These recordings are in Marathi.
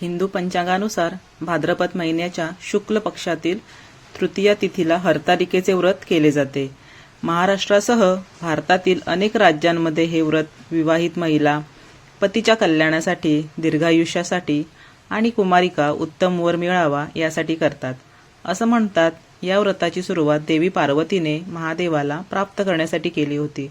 हिंदू पंचांगानुसार भाद्रपद महिन्याच्या शुक्ल पक्षातील तृतीया तिथीला हरतालिकेचे व्रत केले जाते. महाराष्ट्रासह भारतातील अनेक राज्यांमध्ये हे व्रत विवाहित महिला पतीच्या कल्याणासाठी दीर्घायुष्यासाठी आणि कुमारिका उत्तम वर मिळावा यासाठी करतात. असं म्हणतात या व्रताची सुरुवात देवी पार्वतीने महादेवाला प्राप्त करण्यासाठी केली होती.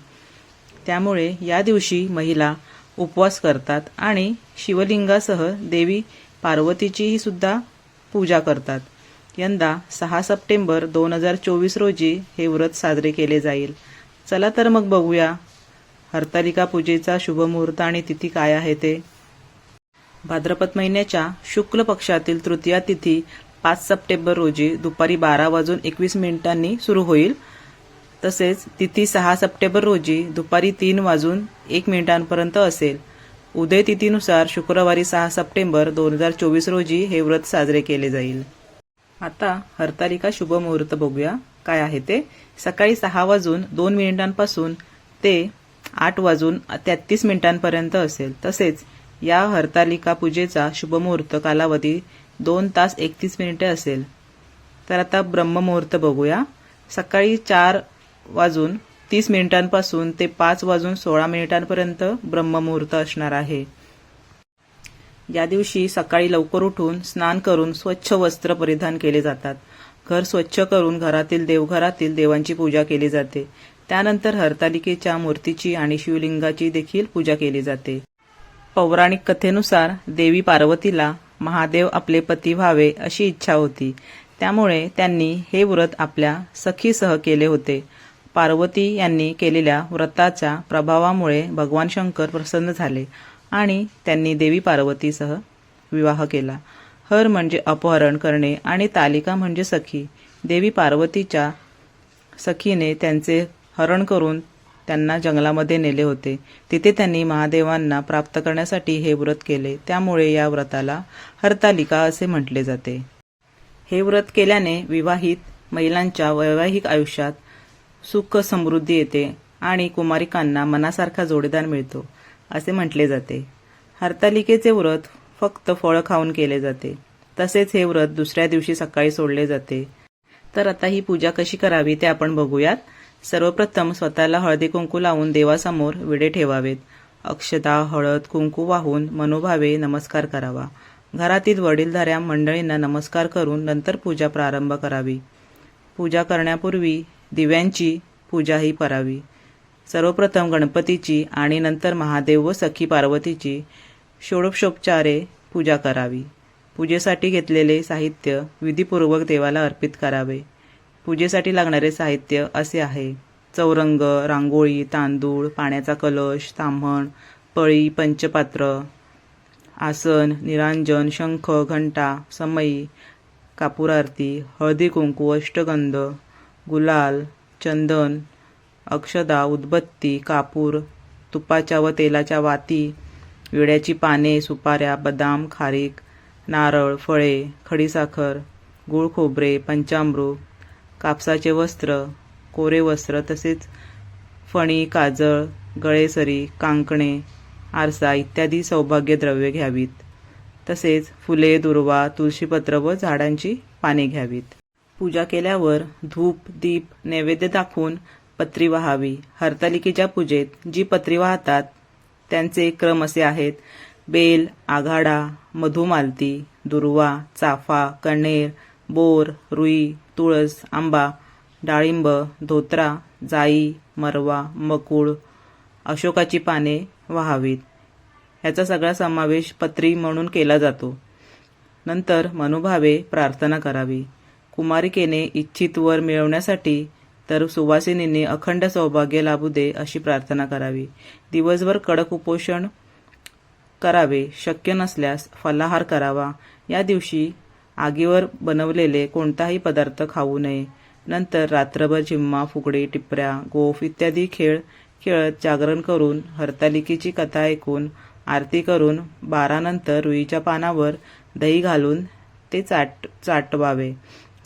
त्यामुळे या दिवशी महिला उपवास करतात आणि शिवलिंगासह देवी पार्वतीचीही सुद्धा पूजा करतात. यंदा सहा सप्टेंबर दोन हजार चोवीस रोजी हे व्रत साजरे केले जाईल. चला तर मग बघूया हरतालिका पूजेचा शुभमुहूर्त आणि तिथी काय आहे ते. भाद्रपद महिन्याच्या शुक्ल पक्षातील तृतीया तिथी पाच सप्टेंबर रोजी दुपारी बारा वाजून एकवीस मिनिटांनी सुरू होईल. तसेच तिथी सहा सप्टेंबर रोजी दुपारी तीन वाजून एक मिनिटांपर्यंत असेल. उदय तिथीनुसार शुक्रवारी सहा सप्टेंबर दोन हजार चोवीस रोजी हे व्रत साजरे केले जाईल. आता हरतालिका शुभ मुहूर्त बघूया. काय आहे ते? सकाळी सहा वाजून दोन मिनिटांपासून ते आठ वाजून तेहतीस मिनिटांपर्यंत असेल. तसेच या हरतालिका पूजेचा शुभमुहूर्त कालावधी दोन तास एकतीस मिनिटे असेल. तर आता ब्रह्ममुहूर्त बघूया. सकाळी चार वाजून तीस मिनिटांपासून ते पाच वाजून सोळा मिनिटांपर्यंत ब्रह्ममुहूर्त असणार आहे. या दिवशी सकाळी लवकर उठून स्नान करून स्वच्छ वस्त्र परिधान केले जातात. घर स्वच्छ करून घरातील देवघरातील देवांची पूजा केली जाते. त्यानंतर हरतालिकेच्या मूर्तीची आणि शिवलिंगाची देखील पूजा केली जाते. पौराणिक कथेनुसार देवी पार्वतीला महादेव आपले पती व्हावे अशी इच्छा होती. त्यामुळे त्यांनी हे व्रत आपल्या सखीसह केले होते. पार्वती यांनी केलेल्या व्रताच्या प्रभावामुळे भगवान शंकर प्रसन्न झाले आणि त्यांनी देवी पार्वतीसह विवाह केला. हर म्हणजे अपहरण करणे आणि तालिका म्हणजे सखी. देवी पार्वतीच्या सखीने त्यांचे हरण करून त्यांना जंगलामध्ये नेले होते. तिथे त्यांनी महादेवांना प्राप्त करण्यासाठी हे व्रत केले. त्यामुळे या व्रताला हरतालिका असे म्हटले जाते. हे व्रत केल्याने विवाहित महिलांच्या वैवाहिक आयुष्यात सुख समृद्धी येते आणि कुमारिकांना मनासारखा जोडीदार मिळतो असे म्हटले जाते. हरतालिकेचे व्रत फक्त फळं खाऊन केले जाते. तसेच हे व्रत दुसऱ्या दिवशी सकाळी सोडले जाते. तर आता ही पूजा कशी करावी ते आपण बघूयात. सर्वप्रथम स्वतःला हळदी कुंकू लावून देवासमोर विडे ठेवावेत. अक्षता हळद कुंकू वाहून मनोभावे नमस्कार करावा. घरातील वडीलधाऱ्या मंडळींना नमस्कार करून नंतर पूजा प्रारंभ करावी. पूजा करण्यापूर्वी दिव्यांची पूजाही करावी. सर्वप्रथम गणपतीची आणि नंतर महादेव व सखी पार्वतीची षोडोपशोपचारे पूजा करावी. पूजेसाठी घेतलेले साहित्य विधीपूर्वक देवाला अर्पित करावे. पूजेसाठी लागणारे साहित्य असे आहे. चौरंग रांगोळी तांदूळ पाण्याचा कलश ताम्हण पळी पंचपात्र आसन निरांजन शंख घंटा समयी कापूर आरती हळदी कुंकू अष्टगंध गुलाल चंदन अक्षदा उदबत्ती कापूर तुपाच्या व तेलाच्या वाती विड्याची पाने सुपाऱ्या बदाम खारीक नारळ फळे खडीसाखर गूळ खोबरे पंचामृत कापसाचे वस्त्र कोरे वस्त्र तसेच फणी काजळ गळेसरी कांकणे आरसा इत्यादी सौभाग्य द्रव्ये घ्यावीत. तसेच फुले दुर्वा तुळशीपत्र व झाडांची पाने घ्यावीत. पूजा केल्यावर धूप दीप नैवेद्य दाखवून पत्री वाहावी. हरतालिकेच्या पूजेत जी पत्री वाहतात त्यांचे क्रम असे आहेत. बेल आघाडा मधुमालती दुर्वा चाफा कणेर बोर रुई तुळस आंबा डाळिंब धोत्रा जाई मरवा मकुळ अशोकाची पाने व्हावीत. ह्याचा सगळा समावेश पत्री म्हणून केला जातो. नंतर मनोभावे प्रार्थना करावी. कुमारिकेने इच्छित वर मिळवण्यासाठी तर सुवासिनींनी अखंड सौभाग्य लाभू दे अशी प्रार्थना करावी. दिवसभर कडक उपोषण करावे शक्य नसल्यास फलाहार करावा. या दिवशी आगीवर बनवलेले कोणताही पदार्थ खाऊ नये. नंतर रात्रभर झिम्मा फुगडी टिपऱ्या गोफ इत्यादी खेळ खेळत जागरण करून हरतालिकेची कथा ऐकून आरती करून बारानंतर रुईच्या पानावर दही घालून ते चाट चाटवावे.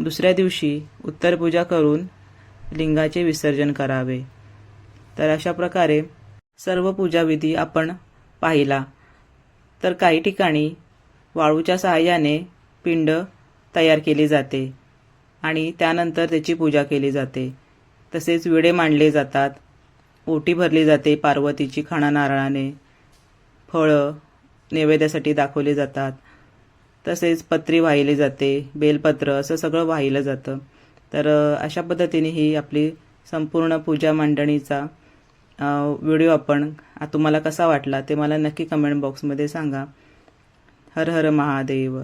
दुसऱ्या दिवशी उत्तरपूजा करून लिंगाचे विसर्जन करावे. तर अशा प्रकारे सर्व पूजाविधी आपण पाहिला. तर काही ठिकाणी वाळूच्या सहाय्याने पिंड तयार केली जाते आणि त्यानंतर त्याची पूजा केली जाते. तसेच विडे मांडले जातात ओटी भरली जाते पार्वतीची खाणा नारळाने फळं नैवेद्यासाठी दाखवली जातात. तसेच पत्री वाहिली जाते बेलपत्र असं सगळं वाहिलं जातं. तर अशा पद्धतीने ही आपली संपूर्ण पूजा मांडणीचा व्हिडिओ आपण तुम्हाला कसा वाटला ते मला नक्की कमेंट बॉक्समध्ये सांगा. हर हर महादेव.